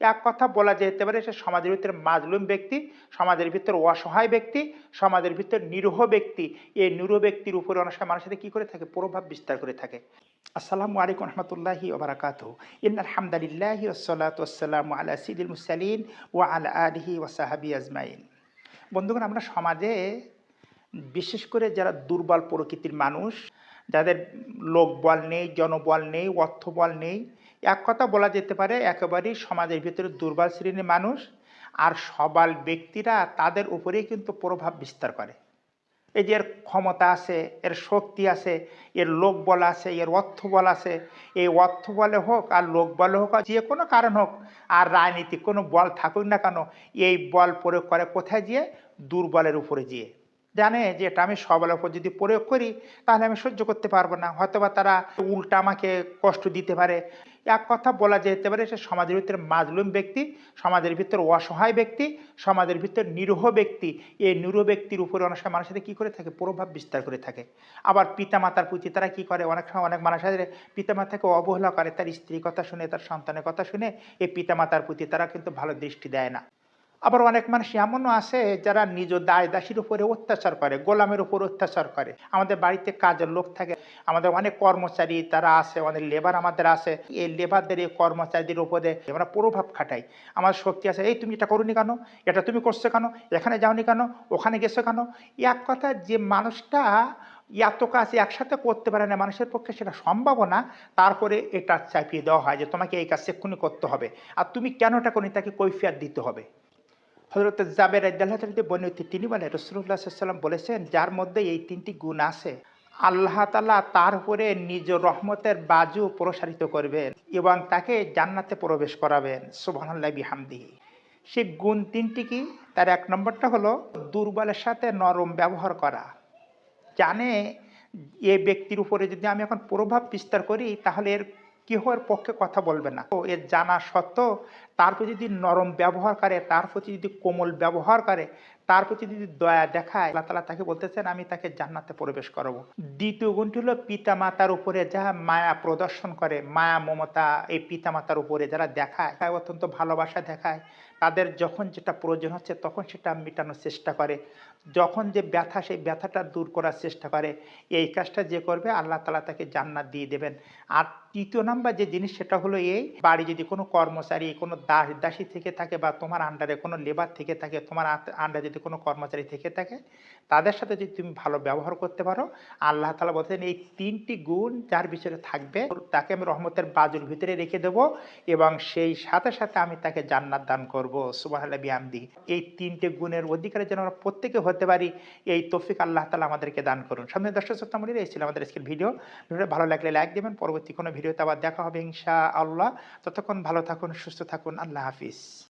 এক কথা বলা যেতে পারে সে সমাজের ভিতরে মাজলুম ব্যক্তি, সমাজের ভিতরে অসহায় ব্যক্তি, সমাজের ভিতরে নিরীহ ব্যক্তি। এই নিরীহ ব্যক্তির উপরে অনেক সময় মানুষের কী করে থাকে? প্রভাব বিস্তার করে থাকে। আসসালামু আলাইকুম রহমতুল্লাহি ওবরাকাত ইন্নাল হামদালিল্লাহি ওসলাত ওসালামু আলা সিদিল মুসালিন ওয়া আলা আলিহি ওয়াসাহাবি আজমাইন। বন্ধুগণ, আমরা সমাজে বিশেষ করে যারা দুর্বল প্রকৃতির মানুষ, যাদের লোকবল নেই, জনবল নেই, অর্থবল নেই এক কথা বলা যেতে পারে, একেবারেই সমাজের ভিতরে দুর্বল শ্রেণির মানুষ আর সবাল ব্যক্তিরা তাদের উপরেই কিন্তু প্রভাব বিস্তার করে। এই যে এর ক্ষমতা আছে, এর শক্তি আছে, এর লোক বল আছে, এর অর্থ বল আছে, এই অর্থ বলে হোক আর লোক বলে হোক আর যে কোনো কারণ হোক, আর রাজনীতিক কোনো বল থাকুক না কেন, এই বল প্রয়োগ করে কোথায় গিয়ে দুর্বলের উপরে গিয়ে জানে যে এটা আমি সবার উপর যদি প্রয়োগ করি, তাহলে আমি সহ্য করতে পারব না। হয়তোবা তারা উল্টা আমাকে কষ্ট দিতে পারে এক কথা বলা যেতে পারে সে সমাজের ভিতরে মাজলুম ব্যক্তি, সমাজের ভিতরে অসহায় ব্যক্তি, সমাজের ভিতর নিরীহ ব্যক্তি। এই নিরীহ ব্যক্তির উপরে অনেক সময় মানুষের কী করে থাকে? প্রভাব বিস্তার করে থাকে। আবার পিতামাতার প্রতি তারা কী করে? অনেক সময় অনেক মানুষের পিতামাতাকে অবহেলা করে। তার স্ত্রীর কথা শুনে, তার সন্তানের কথা শুনে এই পিতামাতার প্রতি তারা কিন্তু ভালো দৃষ্টি দেয় না। আবার অনেক মানুষ এমনও আছে যারা নিজ দায় দাসীর উপরে অত্যাচার করে, গোলামের উপর অত্যাচার করে। আমাদের বাড়িতে কাজের লোক থাকে, আমাদের অনেক কর্মচারী তারা আছে, অনেক লেবার আমাদের আছে। এই লেবারদের এই কর্মচারীদের উপরে আমরা প্রভাব খাটাই। আমার শক্তি আছে, এই তুমি এটা করুনি কেন? এটা তুমি করছ কেন? এখানে যাওনি কেন? ওখানে গেছো কেন? এক কথা, যে মানুষটা এত কাজ একসাথে করতে পারে না মানুষের পক্ষে, সেটা সম্ভব না। তারপরে এটা চাপিয়ে দেওয়া হয় যে, তোমাকে এই কাজ এক্ষুনি করতে হবে। আর তুমি কেন এটা করি তাকে কৈফিয়াত দিতে হবে। হজরত জাবের আদাল্লাহতে বর্ণিত তিনি বলে রসুল্লাহ সাল্লাম বলেছেন, যার মধ্যে এই তিনটি গুণ আছে, আল্লাহ তালা তার উপরে নিজ রহমতের বাজু প্রসারিত করবেন এবং তাকে জান্নাতে প্রবেশ করাবেন। সুবহানাল্লাহ বিহামদি সেই গুণ তিনটি কি? তার এক নম্বরটা হলো দুর্বলের সাথে নরম ব্যবহার করা। জানে, এ ব্যক্তির উপরে যদি আমি এখন প্রভাব বিস্তার করি, তাহলে এর কেহর পক্ষে কথা বলবে না। তো এর জানা সত্ত্বেও তার প্রতি যদি নরম ব্যবহার করে, তার প্রতি যদি কোমল ব্যবহার করে তার প্রতি যদি দয়া দেখায়, আল্লাহ তালা তাকে বলতেছেন, আমি তাকে জান্নাতে প্রবেশ করাবো। দ্বিতীয় গুণটি হলো পিতা মাতার উপরে যারা মায়া প্রদর্শন করে, মায়া, মমতা, এই পিতা মাতার উপরে যারা দেখায় তাই অত্যন্ত ভালোবাসা দেখায়। তাদের যখন যেটা প্রয়োজন হচ্ছে, তখন সেটা মেটানোর চেষ্টা করে। যখন যে ব্যথা, সেই ব্যথাটা দূর করার চেষ্টা করে। এই কাজটা যে করবে, আল্লাহ তালা তাকে জান্নাত দিয়ে দেবেন। আর তৃতীয় নাম্বার যে জিনিস, সেটা হলো এই, বাড়ি যদি কোনো কর্মচারী, কোনো দাস দাসী থেকে থাকে বা তোমার আন্ডারে কোনো লেবার থেকে থাকে, তোমার আন্ডারে যদি কোনো কর্মচারী থেকে থাকে, তাদের সাথে যদি তুমি ভালো ব্যবহার করতে পারো, আল্লাহ তালা বলছেন, এই তিনটি গুণ যার ভিতরে থাকবে, তাকে আমি রহমতের বাজুর ভিতরে রেখে দেব এবং সেই সাথে সাথে আমি তাকে জান্নাত দান করব। সুবাহ বিহামদি। এই তিনটে গুণের অধিকারে যেন আমরা প্রত্যেকে হতে পারি, এই তৌফিক আল্লাহ তালা আমাদেরকে দান করুন। সামনে দর্শক শ্রোতামণির এই ছিল আমাদের আজকের ভিডিও। ভিডিওটা ভালো লাগলে লাইক দেবেন, পরবর্তী কোনো ভিডিওতে আবার দেখা হবে ইনশা আল্লাহ ততক্ষণ ভালো থাকুন, সুস্থ থাকুন, আল্লাহ হাফিজ।